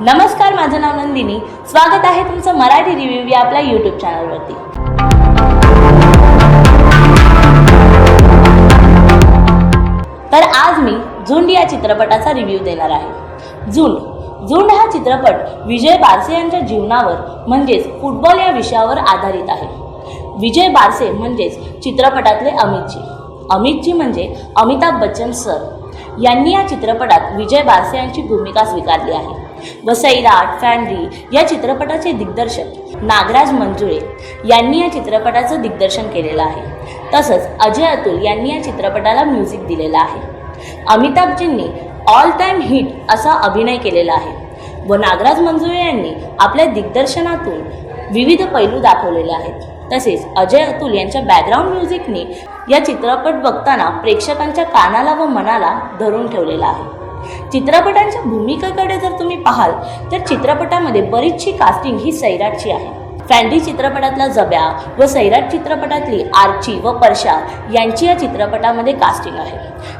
नमस्कार माझं नाव नंदिनी. स्वागत आहे तुमचं मराठी रिव्ह्यू या आपल्या यूट्यूब चॅनलवरती तर आज मी झुंड या चित्रपटाचा रिव्ह्यू देणार आहे. झुंड. झुंड हा चित्रपट विजय बारसे यांच्या जीवनावर म्हणजेच फुटबॉल या विषयावर आधारित आहे. विजय बारसे म्हणजेच चित्रपटातले अमितजी. अमितजी म्हणजे अमिताभ बच्चन सर. यांनी या चित्रपटात विजय बारसे यांची भूमिका स्वीकारली आहे. व सैराट फॅन्ड्री या चित्रपटाचे दिग्दर्शक नागराज मंजुळे यांनी या चित्रपटाचं दिग्दर्शन केलेलं आहे. तसंच अजय अतुल यांनी या चित्रपटाला म्युझिक दिलेलं आहे. अमिताभजींनी ऑल टाइम हिट असा अभिनय केलेला आहे व नागराज मंजुळे यांनी आपल्या दिग्दर्शनातून विविध पैलू दाखवलेले आहेत. तसेच अजय अतुल यांच्या बॅकग्राऊंड म्युझिकने या चित्रपट बघताना प्रेक्षकांच्या कानाला व मनाला धरून ठेवलेला आहे. चित्रपटांच्या भूमिकेकडे जर तुम्ही पाहाल तर चित्रपटामध्ये बरीचशी कास्टिंग ही सैराटची आहे. फॅन्डी चित्रपटातला जब्या व सैराट चित्रपटातली आर्ची व परशा यांची या चित्रपटामध्ये कास्टिंग आहे.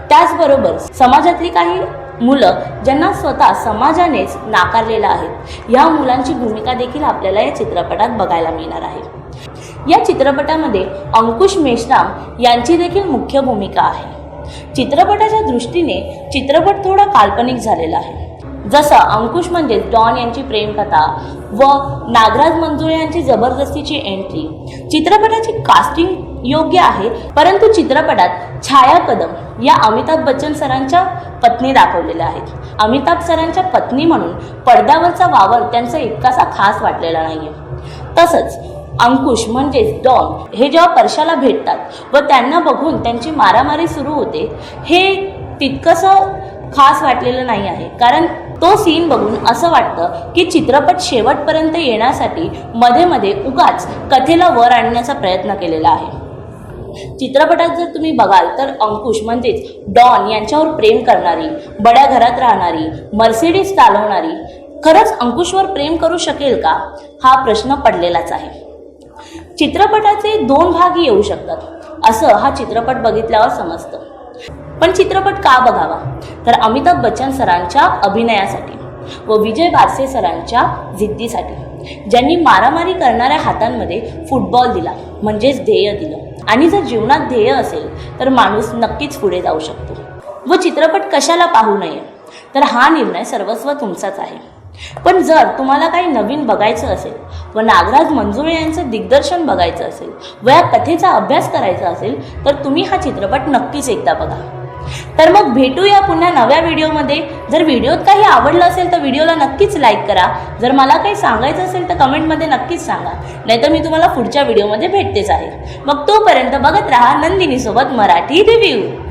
त्याचबरोबर समाजातली काही मुलं ज्यांना स्वतः समाजानेच नाकारलेलं आहेत या मुलांची भूमिका देखील आपल्याला या चित्रपटात बघायला मिळणार आहे. या चित्रपटामध्ये अंकुश मेश्राम यांची देखील मुख्य भूमिका आहे. चित्रपटाच्या दृष्टीने चित्रपट थोडा काल्पनिक झालेला आहे. जसं अंकुश म्हणजे डॉन यांची प्रेमकथा व नागराज मंजुळे यांची जबरदस्तीची एंट्री. चित्रपटाची कास्टिंग योग्य आहे परंतु चित्रपटात छाया कदम या अमिताभ बच्चन सरांच्या पत्नी दाखवलेल्या आहेत. अमिताभ सरांच्या पत्नी म्हणून पडद्यावरचा वावर त्यांचा इतकासा खास वाटलेला नाहीये. तसंच अंकुश म्हणजेच डॉन हे जेव्हा परशाला भेटतात व त्यांना बघून त्यांची मारामारी सुरू होते हे तितकंसं खास वाटलेलं नाही आहे. कारण तो सीन बघून असं वाटतं की चित्रपट शेवटपर्यंत येण्यासाठी मध्ये मध्ये उगाच कथेला वर आणण्याचा प्रयत्न केलेला आहे. चित्रपटात जर तुम्ही बघाल तर अंकुश म्हणजेच डॉन यांच्यावर प्रेम करणारी बड्या घरात राहणारी मर्सिडीज चालवणारी खरंच अंकुशवर प्रेम करू शकेल का? हा प्रश्न पडलेलाच आहे. चित्रपटाचे दोन भाग येऊ शकतात. असं हा चित्रपट बघितल्यावर समजतं. पण चित्रपट का बघावा? तर अमिताभ बच्चन सरांच्या अभिनयासाठी व विजय बारसे सरांच्या जिद्दीसाठी. ज्यांनी मारामारी करणाऱ्या हातांमध्ये फुटबॉल दिला म्हणजेच ध्येय दिलं. आणि जर जीवनात ध्येय असेल तर माणूस नक्कीच पुढे जाऊ शकतो. व चित्रपट कशाला पाहू नये? तर हा निर्णय सर्वस्व तुमचाच आहे. पण जर तुम्हाला काही नवीन बघायचं असेल व नागराज मंजुळे यांचं दिग्दर्शन बघायचं असेल व या कथेचा अभ्यास करायचा असेल तर तुम्ही हा चित्रपट नक्कीच एकदा बघा. तर मग भेटूया पुन्हा नव्या व्हिडिओमध्ये. जर व्हिडिओत काही आवडलं असेल तर व्हिडिओला नक्कीच लाईक करा. जर मला काही सांगायचं असेल तर कमेंटमध्ये नक्कीच सांगा. नाहीतर मी तुम्हाला पुढच्या व्हिडिओमध्ये भेटतेच आहे. मग तोपर्यंत बघत राहा नंदिनीसोबत मराठी रिव्ह्यू.